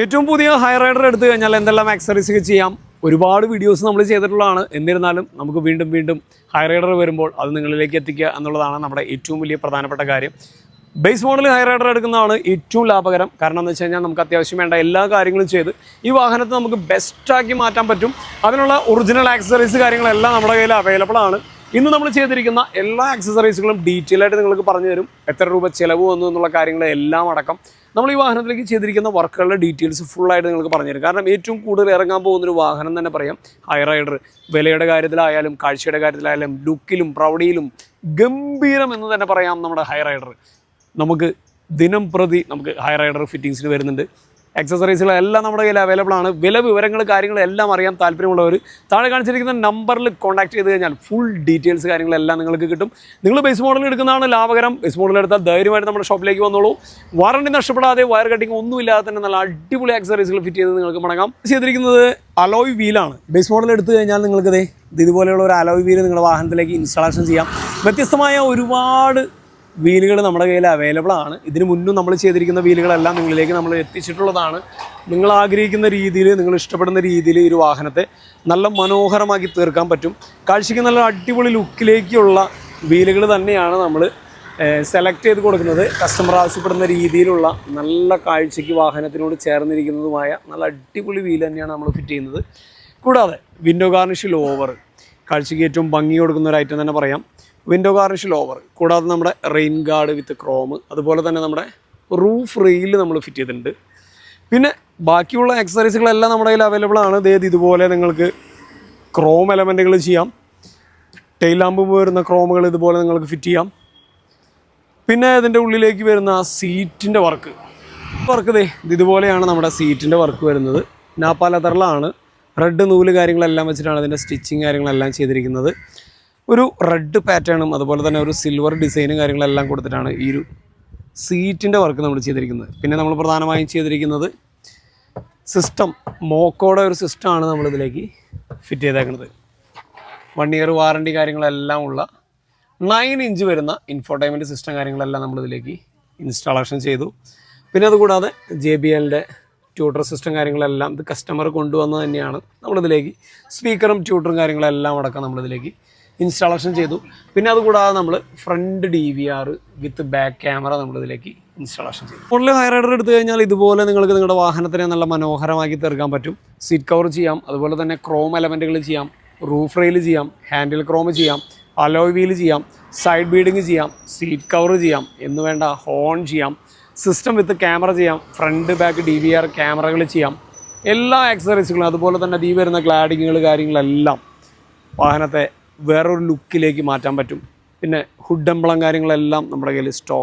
ഏറ്റവും പുതിയ high rider എടുത്തു കഴിഞ്ഞാൽ എന്തെല്ലാം ആക്സറീസ് ചെയ്യാം? ഒരുപാട് വീഡിയോസ് നമ്മൾ ചെയ്തിട്ടുള്ളതാണ്. എന്നിരുന്നാലും നമുക്ക് വീണ്ടും വീണ്ടും ഹൈ റൈഡർ വരുമ്പോൾ അത് നിങ്ങളിലേക്ക് എത്തിക്കുക എന്നുള്ളതാണ് നമ്മുടെ ഏറ്റവും വലിയ പ്രധാനപ്പെട്ട കാര്യം. ബേസ് മോഡൽ ഹൈ റൈഡർ എടുക്കുന്നതാണ് ഏറ്റവും ലാഭകരം. കാരണം എന്ന് വെച്ച് കഴിഞ്ഞാൽ നമുക്ക് അത്യാവശ്യം വേണ്ട എല്ലാ കാര്യങ്ങളും ചെയ്ത് ഈ വാഹനത്തെ നമുക്ക് ബെസ്റ്റാക്കി മാറ്റാൻ പറ്റും. അതിനുള്ള ഒറിജിനൽ ആക്സസറീസ് കാര്യങ്ങളെല്ലാം നമ്മുടെ കയ്യിൽ അവൈലബിൾ ആണ്. ഇന്ന് നമ്മൾ ചെയ്തിരിക്കുന്ന എല്ലാ ആക്സസറീസുകളും ഡീറ്റെയിൽ ആയിട്ട് നിങ്ങൾക്ക് പറഞ്ഞു തരും എത്ര രൂപ ചിലവ് വന്നു എന്നുള്ള കാര്യങ്ങളെല്ലാം അടക്കം. നമ്മൾ ഈ വാഹനത്തിലേക്ക് ചെയ്തിരിക്കുന്ന വർക്കുകളുടെ ഡീറ്റെയിൽസ് ഫുള്ളായിട്ട് നിങ്ങൾക്ക് പറഞ്ഞു തരും കാരണം ഏറ്റവും കൂടുതൽ ഇറങ്ങാൻ പോകുന്ന ഒരു വാഹനം തന്നെ പറയാം. ഹൈ റൈഡർ വിലയുടെ കാര്യത്തിലായാലും കാഴ്ചയുടെ കാര്യത്തിലായാലും ലുക്കിലും പ്രൗഢിയിലും ഗംഭീരം എന്ന് തന്നെ പറയാം നമ്മുടെ ഹൈ റൈഡർ നമുക്ക് ദിനം പ്രതി നമുക്ക് ഹൈ റൈഡർ ഫിറ്റിങ്സിന് വരുന്നുണ്ട്. എക്സസറീസുകളെല്ലാം നമ്മുടെ കയ്യിൽ അവൈലബിൾ ആണ്. വില വിവരങ്ങൾ കാര്യങ്ങൾ എല്ലാം അറിയാൻ താല്പര്യമുള്ളവർ താഴെ കാണിച്ചിരിക്കുന്ന നമ്പറിൽ കോൺടാക്ട് ചെയ്ത് കഴിഞ്ഞാൽ ഫുൾ ഡീറ്റെയിൽസ് കാര്യങ്ങളെല്ലാം നിങ്ങൾക്ക് കിട്ടും. നിങ്ങൾ ബേസ് മോഡൽ എടുക്കുന്നതാണ് ലാഭകരം. ബേസ് മോഡൽ എടുത്താൽ ധൈര്യമായിട്ട് നമ്മുടെ ഷോപ്പിലേക്ക് വന്നോളൂ. വാറണ്ടി നഷ്ടപ്പെടാതെ വയർ കട്ടിങ് ഒന്നുമില്ലാതെ തന്നെ നല്ല അടിപൊളി എക്സസറീസുകൾ ഫിറ്റ് ചെയ്ത് നിങ്ങൾക്ക് മടങ്ങാം. ചെയ്തിരിക്കുന്നത് അലോയ് വീലാണ് ബേസ് മോഡൽ എടുത്തു കഴിഞ്ഞാൽ നിങ്ങൾക്ക് ഇതുപോലെയുള്ള ഒരു അലോയ് വീൽ നിങ്ങളുടെ വാഹനത്തിലേക്ക് ഇൻസ്റ്റാളേഷൻ ചെയ്യാം. വ്യത്യസ്തമായ ഒരുപാട് വീലുകൾ നമ്മുടെ കയ്യിൽ അവൈലബിൾ ആണ്. ഇതിനു മുന്നും നമ്മൾ ചെയ്തിരിക്കുന്ന വീലുകളെല്ലാം നിങ്ങളിലേക്ക് നമ്മൾ എത്തിച്ചിട്ടുള്ളതാണ്. നിങ്ങൾ ആഗ്രഹിക്കുന്ന രീതിയിൽ നിങ്ങൾ ഇഷ്ടപ്പെടുന്ന രീതിയിൽ ഒരു വാഹനത്തെ നല്ല മനോഹരമാക്കി തീർക്കാൻ പറ്റും. കാഴ്ചയ്ക്ക് നല്ല അടിപൊളി ലുക്കിലേക്കുള്ള വീലുകൾ തന്നെയാണ് നമ്മൾ സെലക്ട് ചെയ്ത് കൊടുക്കുന്നത്. കസ്റ്റമർ ആവശ്യപ്പെടുന്ന രീതിയിലുള്ള നല്ല കാഴ്ചയ്ക്ക് വാഹനത്തിനോട് ചേർന്നിരിക്കുന്നതുമായ നല്ല അടിപൊളി വീൽ തന്നെയാണ് നമ്മൾ ഫിറ്റ് ചെയ്യുന്നത്. കൂടാതെ വിൻഡോ ഗാർണിഷ് ലോവർ കാഴ്ചയ്ക്ക് ഏറ്റവും ഭംഗി കൊടുക്കുന്ന ഒരു ഐറ്റം തന്നെ പറയാം. വിൻഡോ ഗാർണിഷ് ലോവർ കൂടാതെ നമ്മുടെ റെയിൻ ഗാർഡ് വിത്ത് ക്രോം അതുപോലെ തന്നെ നമ്മുടെ റൂഫ് റെയിൽ നമ്മൾ ഫിറ്റ് ചെയ്തിട്ടുണ്ട്. പിന്നെ ബാക്കിയുള്ള ആക്സസറീസുകളെല്ലാം നമ്മുടെ കയ്യിൽ അവൈലബിൾ ആണ്. ഇതേത് ഇതുപോലെ നിങ്ങൾക്ക് ക്രോം എലമെന്റുകൾ ചെയ്യാം. ടെയിൽ ലാമ്പ് വരുന്ന ക്രോമുകൾ ഇതുപോലെ നിങ്ങൾക്ക് ഫിറ്റ് ചെയ്യാം. പിന്നെ ഇതിന്റെ ഉള്ളിലേക്ക് വരുന്ന ആ സീറ്റിന്റെ വർക്ക് വർക്ക് ദേ ഇത് ഇതുപോലെയാണ് നമ്മുടെ സീറ്റിന്റെ വർക്ക് വരുന്നത്. നാപ്പാ ലെതറിലാണ് റെഡ് നൂൽ കാര്യങ്ങളെല്ലാം വെച്ചിട്ടാണ് ഇതിന്റെ സ്റ്റിച്ചിങ് കാര്യങ്ങളെല്ലാം ചെയ്തിരിക്കുന്നത്. ഒരു റെഡ് പാറ്റേണും അതുപോലെ തന്നെ ഒരു സിൽവർ ഡിസൈനും കാര്യങ്ങളെല്ലാം കൊടുത്തിട്ടാണ് ഈ ഒരു സീറ്റിന്റെ വർക്ക് നമ്മൾ ചെയ്തിരിക്കുന്നത്. പിന്നെ നമ്മൾ പ്രധാനമായും ചെയ്തിരിക്കുന്നത് സിസ്റ്റം മോക്കോടെ ഒരു സിസ്റ്റമാണ് നമ്മളിതിലേക്ക് ഫിറ്റ് ചെയ്തേക്കുന്നത്. വൺ ഇയർ വാറണ്ടി കാര്യങ്ങളെല്ലാം ഉള്ള നയൻ ഇഞ്ച് വരുന്ന ഇൻഫോർടൈൻമെന്റ് സിസ്റ്റം കാര്യങ്ങളെല്ലാം നമ്മളിതിലേക്ക് ഇൻസ്റ്റാളേഷൻ ചെയ്തു. പിന്നെ അതുകൂടാതെ ജെ ബി എല്ലിന്റെ ട്യൂട്ടർ സിസ്റ്റം കാര്യങ്ങളെല്ലാം ഇത് കസ്റ്റമർ കൊണ്ടുവന്നത് തന്നെയാണ്. നമ്മളിതിലേക്ക് സ്പീക്കറും ട്യൂട്ടറും കാര്യങ്ങളെല്ലാം അടക്കം നമ്മളിതിലേക്ക് ഇൻസ്റ്റാളേഷൻ ചെയ്തു. പിന്നെ അതുകൂടാതെ നമ്മൾ front D V R with back camera നമ്മളിതിലേക്ക് ഇൻസ്റ്റാളേഷൻ ചെയ്തു. മോഡൽ ഹൈ റൈഡർ എടുത്തു കഴിഞ്ഞാൽ ഇതുപോലെ നിങ്ങൾക്ക് നിങ്ങളുടെ വാഹനത്തിനെ നല്ല മനോഹരമാക്കി തീർക്കാൻ പറ്റും. സീറ്റ് കവർ ചെയ്യാം അതുപോലെ തന്നെ ക്രോം എലമെന്റുകൾ ചെയ്യാം റൂഫ് റെയിൽ ചെയ്യാം ഹാൻഡിൽ ക്രോം ചെയ്യാം അലോയ് വീൽ ചെയ്യാം സൈഡ് ബീഡിങ് ചെയ്യാം സീറ്റ് കവർ ചെയ്യാം എന്ന് വേണ്ട ഹോൺ ചെയ്യാം സിസ്റ്റം വിത്ത് ക്യാമറ ചെയ്യാം front back D V R ക്യാമറകൾ ചെയ്യാം. എല്ലാ ആക്സസറീസുകളും അതുപോലെ തന്നെ ഈ വരുന്ന ഗ്ലാഡിങ്ങുകൾ കാര്യങ്ങളെല്ലാം വാഹനത്തെ വേറൊരു ലുക്കിലേക്ക് മാറ്റാൻ പറ്റും. പിന്നെ ഹുഡ് എംബ്ലം കാര്യങ്ങളെല്ലാം നമ്മുടെ കയ്യിൽ സ്റ്റോക്ക്